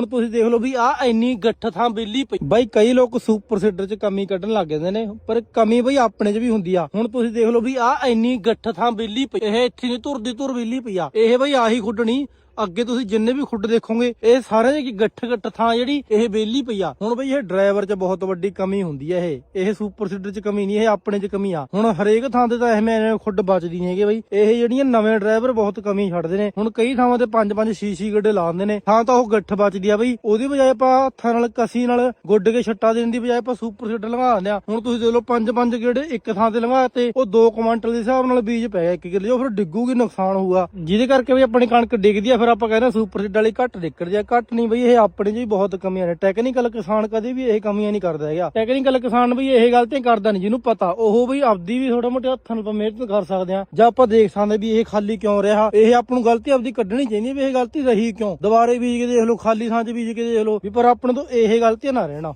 ਹੁਣ ਤੁਸੀਂ ਦੇਖ ਲਓ ਵੀ ਆ ਇੰਨੀ ਗੱਠ ਥਾਂ ਬਿੱਲੀ ਪਈ। ਬਾਈ, ਕਈ ਲੋਕ ਸੁਪਰ ਸੀਡਰ 'ਚ ਕਮੀ ਕੱਢਣ ਲੱਗ ਜਾਂਦੇ ਨੇ, ਪਰ ਕਮੀ ਬਈ ਆਪਣੇ 'ਚ ਵੀ ਹੁੰਦੀ ਆ। ਹੁਣ ਤੁਸੀਂ ਦੇਖ ਲਓ ਵੀ ਆ ਇੰਨੀ ਗੱਠ ਥਾਂ ਬਿੱਲੀ ਪਈ। ਇਹ ਇੱਥੇ ਨਹੀਂ ਤੁਰਦੀ ਧੁਰ ਬਿੱਲੀ ਪਈ ਆ। ਇਹ ਬਈ ਆਹੀ ਖੁੱਡਣੀ ਅੱਗੇ ਤੁਸੀਂ ਜਿੰਨੇ ਵੀ ਖੁੱਡ ਦੇਖੋਗੇ, ਇਹ ਸਾਰੇ ਦੀ ਗੱਠ ਗੱਠ ਥਾਂ ਜਿਹੜੀ ਇਹ ਬੇਲੀ ਪਈ ਆ। ਹੁਣ ਬਈ ਇਹ ਡਰਾਈਵਰ 'ਚ ਬਹੁਤ ਵੱਡੀ ਕਮੀ ਹੁੰਦੀ ਹੈ ਇਹ। ਇਹ ਸੁਪਰ ਸੀਡਰ 'ਚ ਕਮੀ ਨਹੀਂ, ਇਹ ਆਪਣੇ 'ਚ ਕਮੀ ਆ। ਹੁਣ ਹਰੇਕ ਥਾਂ ਤੇ ਤਾਂ ਐਵੇਂ ਖੁੱਡ ਬਚਦੀ ਨਹੀਂ ਹੈਗੇ ਬਈ। ਇਹ ਜਿਹੜੀਆਂ ਨਵੇਂ ਡਰਾਈਵਰ ਬਹੁਤ ਕਮੀ ਛੱਡਦੇ ਨੇ। ਹੁਣ ਕਈ ਥਾਵਾਂ ਤੇ ਪੰਜ ਪੰਜ ਛੇ ਛੇ ਗੱਡੇ ਲਾਉਂਦੇ ਨੇ। ਥਾਂ ਤਾਂ ਉਹ ਗੱਠ ਬਚਦੀ ਆ ਬਈ। ਉਹਦੀ ਬਜਾਏ ਆਪਾਂ ਹੱਥਾਂ ਨਾਲ, ਕਸੀ ਨਾਲ ਗੁੱਡ ਕੇ ਛੱਟਾ ਦੇਣ ਦੀ ਬਜਾਏ ਆਪਾਂ ਸੁਪਰ ਸੀਡਰ ਲੰਘਾ ਦਿੰਦੇ ਆ। ਹੁਣ ਤੁਸੀਂ ਦੇਖ ਲਓ ਪੰਜ ਪੰਜ ਗੇੜੇ ਇੱਕ ਥਾਂ ਤੇ ਲੰਘਾ ਤੇ ਉਹ 2 ਕੁਇੰਟਲ ਦੇ ਹਿਸਾਬ ਨਾਲ ਬੀਜ ਪੈ ਗਿਆ ਇੱਕ ਕਿੱਲੇ। ਫਿਰ ਡਿੱਗੂਗੀ, ਨੁਕਸਾਨ ਹੋਊਗਾ। ਜਿਹਦੇ ਕਰਕੇ ਵੀ ਆਪਣੀ ਕਣਕ ਡਿੱਗਦੀ ਆ ਫਿਰ ਆਪਾਂ ਕਹਿੰਦੇ ਸੁਪਰ ਸੀਡਰ ਵਾਲੀ ਘੱਟ ਨਿਕਲ ਜਾ, ਘੱਟ ਨਹੀਂ ਬਈ, ਇਹ ਆਪਣੇ 'ਚ ਬਹੁਤ ਕਮੀਆਂ ਨੇ। ਟੈਕਨੀਕਲ ਕਿਸਾਨ ਕਦੇ ਵੀ ਇਹ ਕਮੀਆਂ ਨਹੀਂ ਕਰਦਾ ਹੈਗਾ। ਟੈਕਨੀਕਲ ਕਿਸਾਨ ਬਈ ਇਹ ਗਲਤੀਆਂ ਕਰਦਾ ਨਹੀਂ, ਜਿਹਨੂੰ ਪਤਾ, ਉਹ ਬਈ ਆਪਦੀ ਵੀ ਥੋੜਾ ਮੋਟਾ ਹੱਥਾਂ ਨਾਲ ਮਿਹਨਤ ਕਰ ਸਕਦੇ ਆ ਜਾਂ ਆਪਾਂ ਦੇਖ ਸਕਦੇ ਵੀ ਇਹ ਖਾਲੀ ਕਿਉਂ ਰਿਹਾ। ਇਹ ਆਪ ਨੂੰ ਗਲਤੀ ਆਪਦੀ ਕੱਢਣੀ ਚਾਹੀਦੀ ਵੀ ਇਹ ਗਲਤੀ ਰਹੀ ਕਿਉਂ। ਦੁਬਾਰੇ ਬੀਜ ਕੇ ਦੇਖ ਲਓ, ਖਾਲੀ ਥਾਂ 'ਚ ਬੀਜ ਕੇ ਦੇਖ ਲਓ, ਵੀ ਪਰ ਆਪਣੇ ਤੋਂ ਇਹ ਗਲਤੀਆਂ ਨਾ ਰਹਿਣਾ।